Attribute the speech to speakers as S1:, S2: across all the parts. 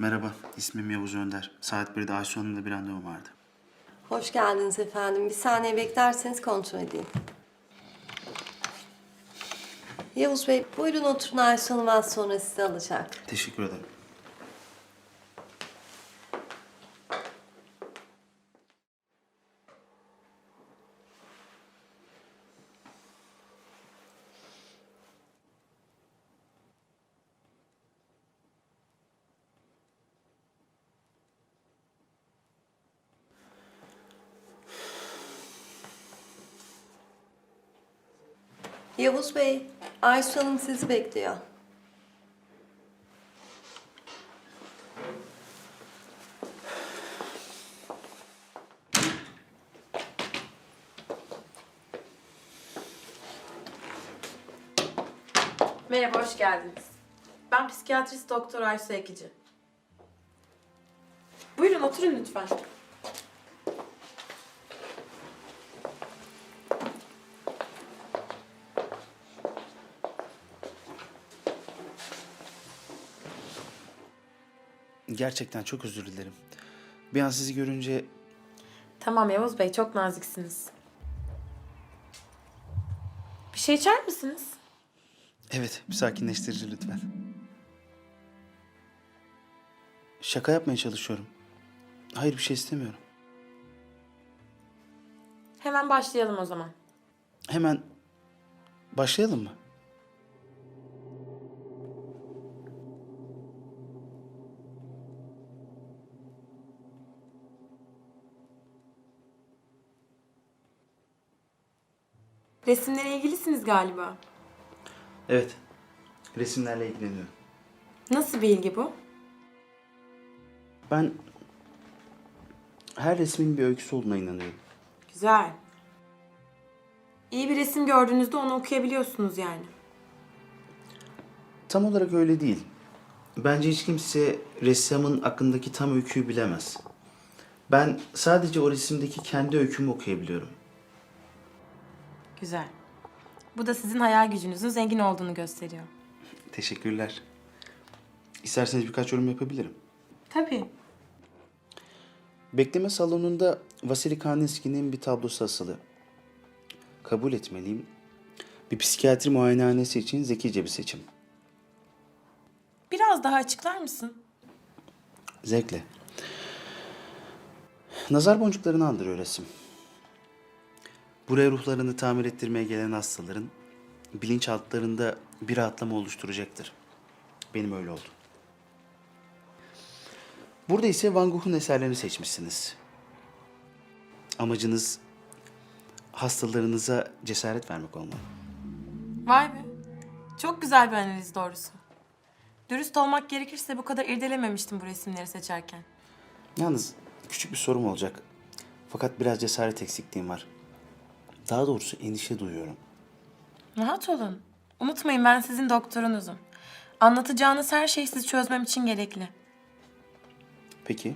S1: Merhaba, ismim Yavuz Önder. Saat 1'de Aysu Hanım'la bir randevum vardı.
S2: Hoş geldiniz efendim. Bir saniye beklerseniz kontrol edeyim. Yavuz Bey, buyurun oturun Ayşe Hanım az sonra sizi alacak.
S1: Teşekkür ederim.
S2: Yavuz Bey, Ayşe Hanım sizi bekliyor.
S3: Merhaba, hoş geldiniz. Ben psikiyatrist doktor Aysu Ekici. Buyurun oturun lütfen.
S1: Gerçekten çok özür dilerim. Bir an sizi görünce
S3: Tamam Yavuz Bey, çok naziksiniz. Bir şey içer misiniz?
S1: Evet, bir sakinleştirici lütfen. Şaka yapmaya çalışıyorum. Hayır bir şey istemiyorum.
S3: Hemen başlayalım o zaman.
S1: Hemen başlayalım mı?
S3: Resimlere ilgilisiniz galiba.
S1: Evet. Resimlerle ilgileniyorum.
S3: Nasıl bir ilgi bu?
S1: Ben her resmin bir öyküsü olduğuna inanıyorum.
S3: Güzel. İyi bir resim gördüğünüzde onu okuyabiliyorsunuz yani.
S1: Tam olarak öyle değil. Bence hiç kimse ressamın aklındaki tam öyküyü bilemez. Ben sadece o resimdeki kendi öykümü okuyabiliyorum.
S3: Güzel. Bu da sizin hayal gücünüzün zengin olduğunu gösteriyor.
S1: Teşekkürler. İsterseniz birkaç yorum yapabilirim.
S3: Tabii.
S1: Bekleme salonunda Vasily Kandinsky'nin bir tablosu asılı. Kabul etmeliyim. Bir psikiyatri muayenehanesi için zekice bir seçim.
S3: Biraz daha açıklar mısın?
S1: Zevkle. Nazar boncuklarını andırıyor resim. Buraya ruhlarını tamir ettirmeye gelen hastaların bilinçaltlarında bir rahatlama oluşturacaktır. Benim öyle oldu. Burada ise Van Gogh'un eserlerini seçmişsiniz. Amacınız hastalarınıza cesaret vermek olmalı.
S3: Vay be. Çok güzel bir analiz doğrusu. Dürüst olmak gerekirse bu kadar irdelememiştim bu resimleri seçerken.
S1: Yalnız küçük bir sorum olacak. Fakat biraz cesaret eksikliğim var. Daha doğrusu endişe duyuyorum.
S3: Rahat olun. Unutmayın ben sizin doktorunuzum. Anlatacağınız her şey sizi çözmem için gerekli.
S1: Peki.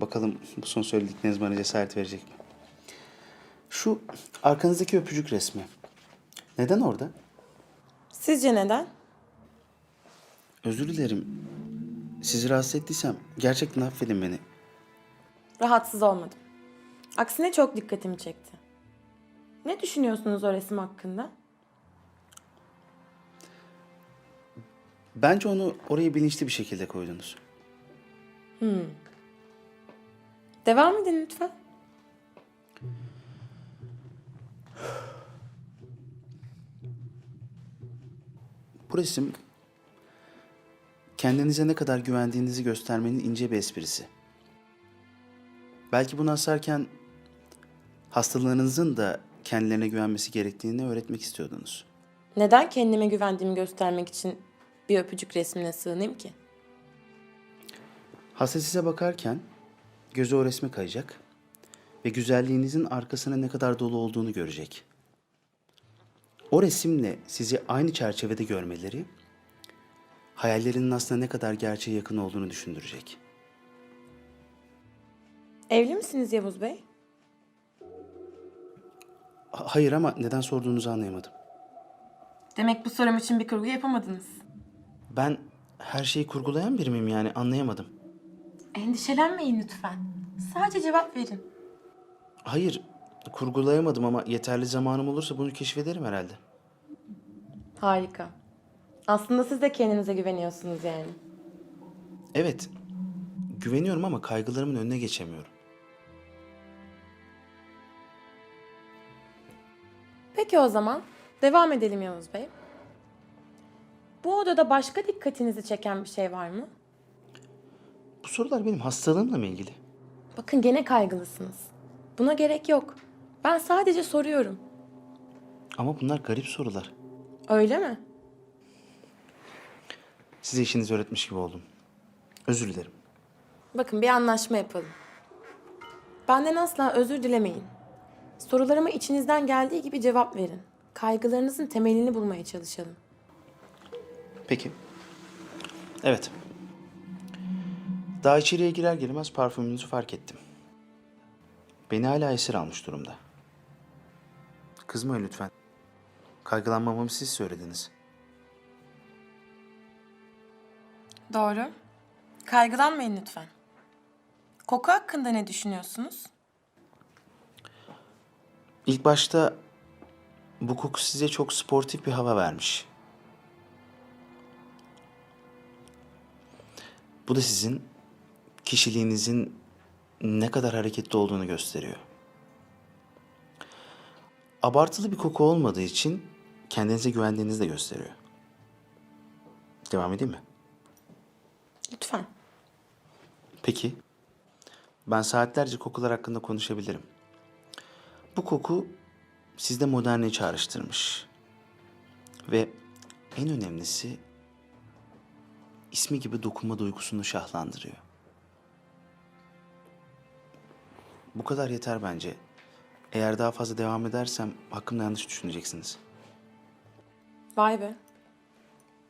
S1: Bakalım bu son söyledikleriniz bana cesaret verecek mi? Şu arkanızdaki öpücük resmi. Neden orada?
S3: Sizce neden?
S1: Özür dilerim. Sizi rahatsız ettiysem gerçekten affedin beni.
S3: Rahatsız olmadım. Aksine çok dikkatimi çekti. Ne düşünüyorsunuz o resim hakkında?
S1: Bence onu oraya bilinçli bir şekilde koydunuz.
S3: Devam edin lütfen.
S1: Bu resim kendinize ne kadar güvendiğinizi göstermenin ince bir esprisi. Belki bunu asarken hastalarınızın da kendilerine güvenmesi gerektiğini öğretmek istiyordunuz.
S3: Neden kendime güvendiğimi göstermek için bir öpücük resmine sığınayım ki?
S1: Hasta size bakarken gözü o resme kayacak ve güzelliğinizin arkasına ne kadar dolu olduğunu görecek. O resimle sizi aynı çerçevede görmeleri hayallerinin aslında ne kadar gerçeğe yakın olduğunu düşündürecek.
S3: Evli misiniz Yavuz Bey?
S1: Ha- Hayır ama neden sorduğunuzu anlayamadım.
S3: Demek bu sorum için bir kurgu yapamadınız.
S1: Ben her şeyi kurgulayan biri miyim yani anlayamadım.
S4: Endişelenmeyin lütfen. Sadece cevap verin.
S1: Hayır, kurgulayamadım ama yeterli zamanım olursa bunu keşfederim herhalde.
S4: Harika. Aslında siz de kendinize güveniyorsunuz yani.
S1: Evet, güveniyorum ama kaygılarımın önüne geçemiyorum.
S3: Peki o zaman devam edelim Yavuz Bey. Bu odada başka dikkatinizi çeken bir şey var mı?
S1: Bu sorular benim hastalığımla mı ilgili?
S3: Bakın gene kaygılısınız. Buna gerek yok. Ben sadece soruyorum.
S1: Ama bunlar garip sorular.
S3: Öyle mi?
S1: Size işinizi öğretmiş gibi oldum. Özür dilerim.
S3: Bakın bir anlaşma yapalım. Benden asla özür dilemeyin. Sorularıma içinizden geldiği gibi cevap verin. Kaygılarınızın temelini bulmaya çalışalım.
S1: Peki. Evet. Daha içeriye girer girmez parfümünüzü fark ettim. Beni hala esir almış durumda. Kızmayın lütfen. Kaygılanmamamı siz söylediniz.
S4: Doğru. Kaygılanmayın lütfen. Koku hakkında ne düşünüyorsunuz?
S1: İlk başta bu koku size çok sportif bir hava vermiş. Bu da sizin kişiliğinizin ne kadar hareketli olduğunu gösteriyor. Abartılı bir koku olmadığı için kendinize güvendiğinizi de gösteriyor. Devam edeyim mi?
S3: Lütfen.
S1: Peki. Ben saatlerce kokular hakkında konuşabilirim. Bu koku sizde modernliği çağrıştırmış. Ve en önemlisi ismi gibi dokunma duygusunu şahlandırıyor. Bu kadar yeter bence. Eğer daha fazla devam edersem hakkımda yanlış düşüneceksiniz.
S3: Vay be.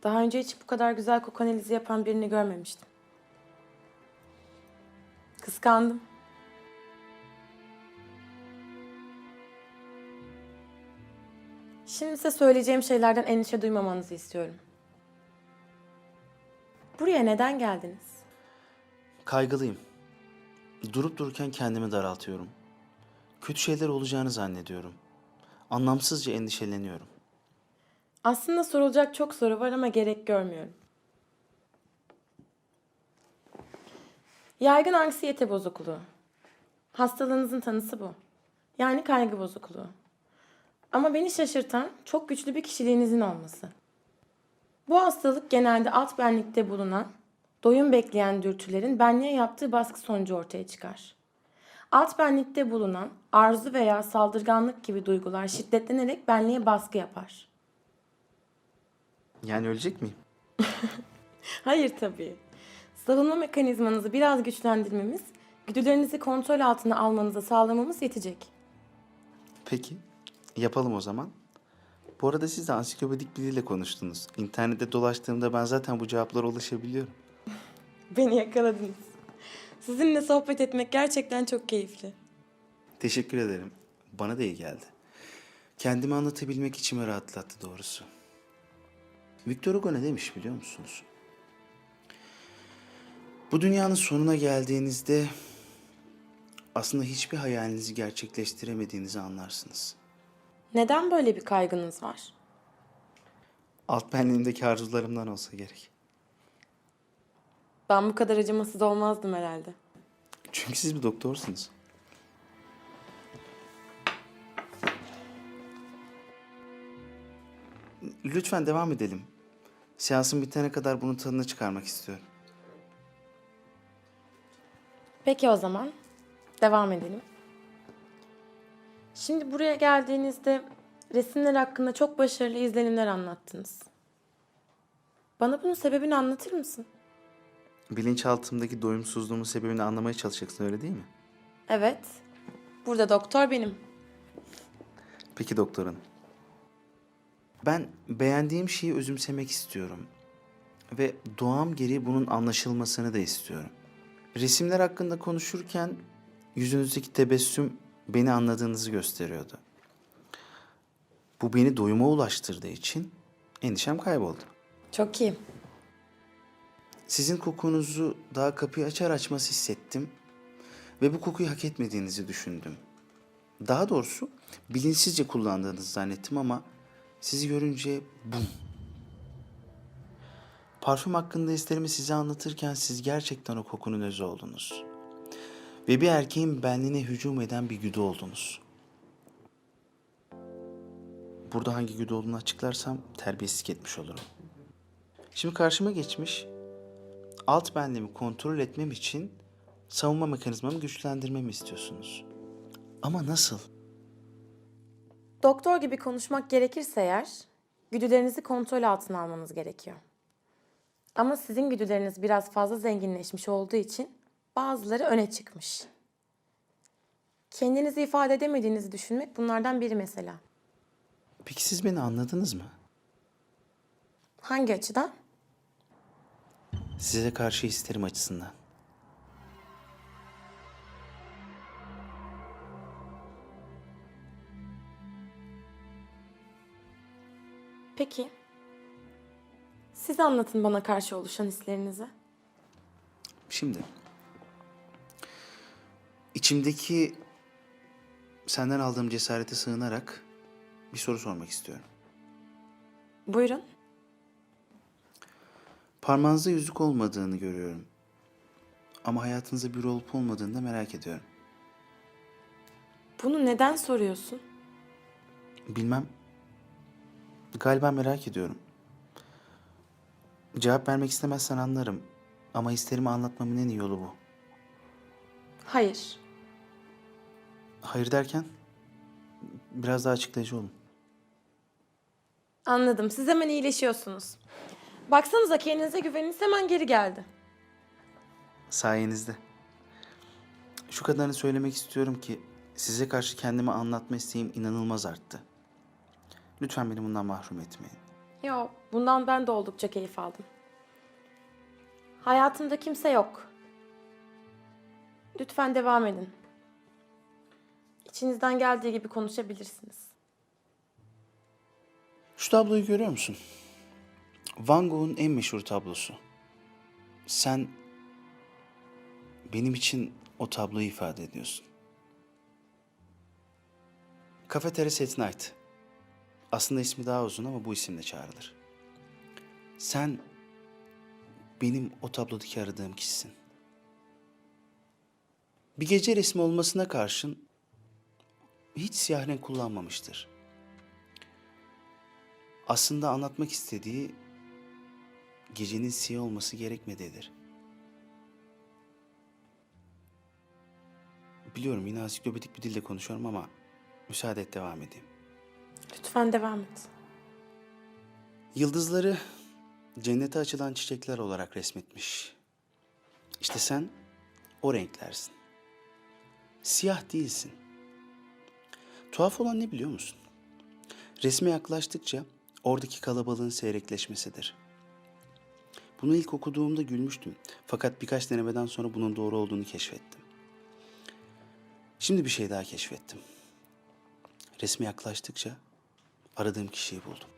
S3: Daha önce hiç bu kadar güzel koku analizi yapan birini görmemiştim. Kıskandım. Şimdi size söyleyeceğim şeylerden endişe duymamanızı istiyorum. Buraya neden geldiniz?
S1: Kaygılıyım. Durup dururken kendimi daraltıyorum. Kötü şeyler olacağını zannediyorum. Anlamsızca endişeleniyorum.
S3: Aslında sorulacak çok soru var ama gerek görmüyorum. Yaygın anksiyete bozukluğu. Hastalığınızın tanısı bu. Yani kaygı bozukluğu. Ama beni şaşırtan çok güçlü bir kişiliğinizin olması. Bu hastalık genelde alt benlikte bulunan, doyum bekleyen dürtülerin benliğe yaptığı baskı sonucu ortaya çıkar. Alt benlikte bulunan arzu veya saldırganlık gibi duygular şiddetlenerek benliğe baskı yapar.
S1: Yani ölecek miyim?
S3: Hayır tabii. Savunma mekanizmanızı biraz güçlendirmemiz, güdülerinizi kontrol altına almanıza sağlamamız yetecek.
S1: Peki. Yapalım o zaman. Bu arada siz de ansiklopedik biriyle konuştunuz. İnternette dolaştığımda ben zaten bu cevaplara ulaşabiliyorum.
S3: Beni yakaladınız. Sizinle sohbet etmek gerçekten çok keyifli.
S1: Teşekkür ederim. Bana da iyi geldi. Kendimi anlatabilmek içimi rahatlattı doğrusu. Victor Hugo ne demiş biliyor musunuz? Bu dünyanın sonuna geldiğinizde aslında hiçbir hayalinizi gerçekleştiremediğinizi anlarsınız.
S3: Neden böyle bir kaygınız var?
S1: Alt benliğimdeki arzularımdan olsa gerek.
S3: Ben bu kadar acımasız olmazdım herhalde.
S1: Çünkü siz bir doktorsunuz. Lütfen devam edelim. Seansın bitene kadar bunun tadını çıkarmak istiyorum.
S3: Peki o zaman devam edelim. Şimdi buraya geldiğinizde resimler hakkında çok başarılı izlenimler anlattınız. Bana bunun sebebini anlatır mısın?
S1: Bilinçaltımdaki doyumsuzluğumun sebebini anlamaya çalışacaksın öyle değil mi?
S3: Evet. Burada doktor benim.
S1: Peki doktor hanım. Ben beğendiğim şeyi özümsemek istiyorum. Ve doğam gereği bunun anlaşılmasını da istiyorum. Resimler hakkında konuşurken yüzünüzdeki tebessüm beni anladığınızı gösteriyordu. Bu beni doyuma ulaştırdığı için endişem kayboldu.
S3: Çok iyi.
S1: Sizin kokunuzu daha kapıyı açar açmaz hissettim ve bu kokuyu hak etmediğinizi düşündüm. Daha doğrusu bilinçsizce kullandığınızı zannettim ama sizi görünce bum. Parfüm hakkında hislerimi size anlatırken siz gerçekten o kokunun özü oldunuz. Ve bir erkeğin benliğine hücum eden bir güdü oldunuz. Burada hangi güdü olduğunu açıklarsam terbiyesizlik etmiş olurum. Şimdi karşıma geçmiş, alt benliğimi kontrol etmem için savunma mekanizmamı güçlendirmemi istiyorsunuz. Ama nasıl?
S3: Doktor gibi konuşmak gerekirse eğer, güdülerinizi kontrol altına almanız gerekiyor. Ama sizin güdüleriniz biraz fazla zenginleşmiş olduğu için bazıları öne çıkmış. Kendinizi ifade edemediğinizi düşünmek bunlardan biri mesela.
S1: Peki siz beni anladınız mı?
S3: Hangi açıdan?
S1: Size karşı hislerim açısından.
S3: Peki. Siz anlatın bana karşı oluşan hislerinizi.
S1: Şimdi içimdeki senden aldığım cesarete sığınarak bir soru sormak istiyorum.
S3: Buyurun.
S1: Parmağınızda yüzük olmadığını görüyorum. Ama hayatınızda bir olup olmadığını da merak ediyorum.
S3: Bunu neden soruyorsun?
S1: Bilmem. Galiba merak ediyorum. Cevap vermek istemezsen anlarım. Ama hislerimi anlatmamın en iyi yolu bu.
S3: Hayır.
S1: Hayır derken biraz daha açıklayıcı olun.
S3: Anladım. Siz hemen iyileşiyorsunuz. Baksanıza kendinize güveniniz hemen geri geldi.
S1: Sayenizde. Şu kadarını söylemek istiyorum ki size karşı kendimi anlatma isteğim inanılmaz arttı. Lütfen beni bundan mahrum etmeyin.
S3: Yo, bundan ben de oldukça keyif aldım. Hayatımda kimse yok. Lütfen devam edin. İçinizden geldiği gibi konuşabilirsiniz.
S1: Şu tabloyu görüyor musun? Van Gogh'un en meşhur tablosu. Sen benim için o tabloyu ifade ediyorsun. Cafeteria at Night. Aslında ismi daha uzun ama bu isimle çağrılır. Sen benim o tablodaki aradığım kişisin. Bir gece resmi olmasına karşın hiç siyah renk kullanmamıştır aslında anlatmak istediği gecenin siyah olması gerekmediğidir. Biliyorum yine ansiklopedik bir dilde konuşuyorum ama müsaade et devam edeyim.
S3: Lütfen devam et.
S1: Yıldızları cennete açılan çiçekler olarak resmetmiş. İşte sen o renklersin. Siyah değilsin. Tuhaf olan ne biliyor musun? Resme yaklaştıkça oradaki kalabalığın seyrekleşmesidir. Bunu ilk okuduğumda gülmüştüm. Fakat birkaç denemeden sonra bunun doğru olduğunu keşfettim. Şimdi bir şey daha keşfettim. Resme yaklaştıkça aradığım kişiyi buldum.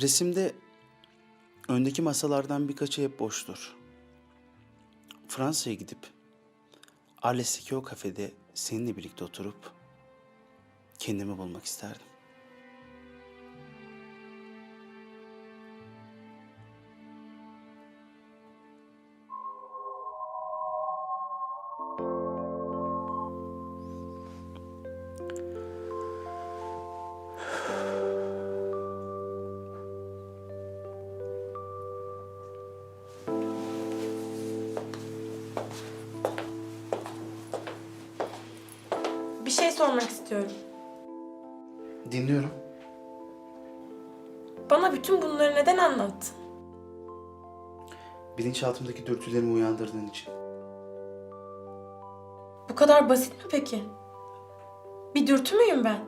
S1: Resimde öndeki masalardan birkaçı hep boştur. Fransa'ya gidip Arles'teki o kafede seninle birlikte oturup kendimi bulmak isterdim.
S3: Sormak istiyorum.
S1: Dinliyorum.
S3: Bana bütün bunları neden anlattın?
S1: Bilinçaltımdaki dürtülerimi uyandırdığın için.
S3: Bu kadar basit mi peki? Bir dürtü müyüm ben?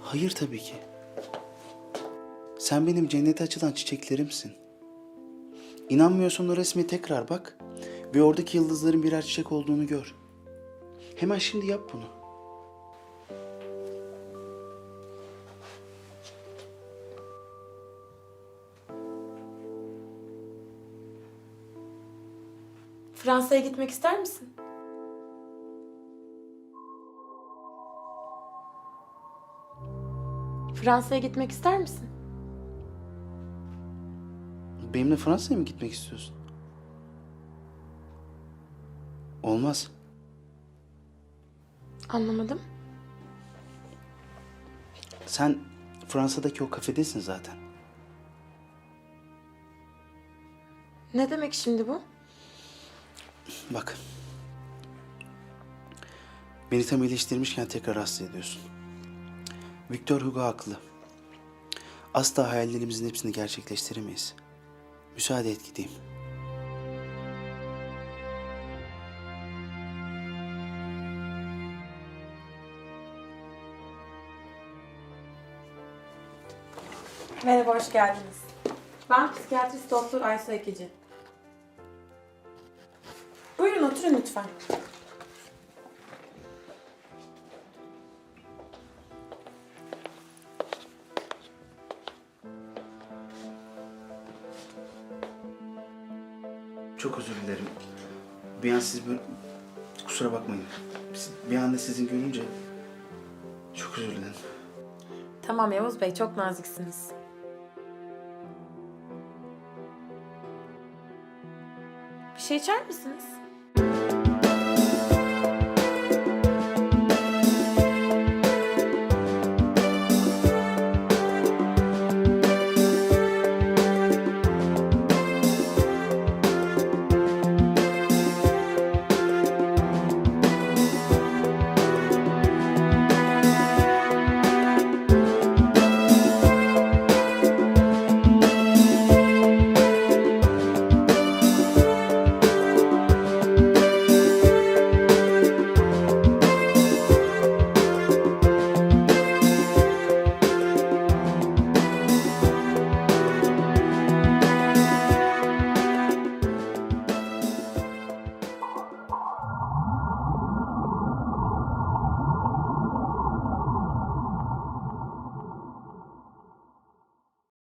S1: Hayır tabii ki. Sen benim cennete açılan çiçeklerimsin. İnanmıyorsan o resme tekrar bak ve oradaki yıldızların birer çiçek olduğunu gör. Hemen şimdi yap bunu.
S3: Fransa'ya gitmek ister misin? Fransa'ya gitmek ister misin?
S1: Benimle Fransa'ya mı gitmek istiyorsun? Olmaz.
S3: Anlamadım.
S1: Sen Fransa'daki o kafedesin zaten.
S3: Ne demek şimdi bu?
S1: Bak. Beni tam iyileştirmişken tekrar hasta ediyorsun. Victor Hugo haklı. Asla hayallerimizin hepsini gerçekleştiremeyiz. Müsaade et gideyim.
S3: Merhaba, hoş geldiniz. Ben psikiyatrist doktor Aysu Ekici. Buyurun oturun lütfen.
S1: Çok özür dilerim. Bir an siz böyle... Kusura bakmayın. Biz- Bir anda sizi görünce... Çok özür dilerim.
S3: Tamam Yavuz Bey, çok naziksiniz. Şey içer misiniz?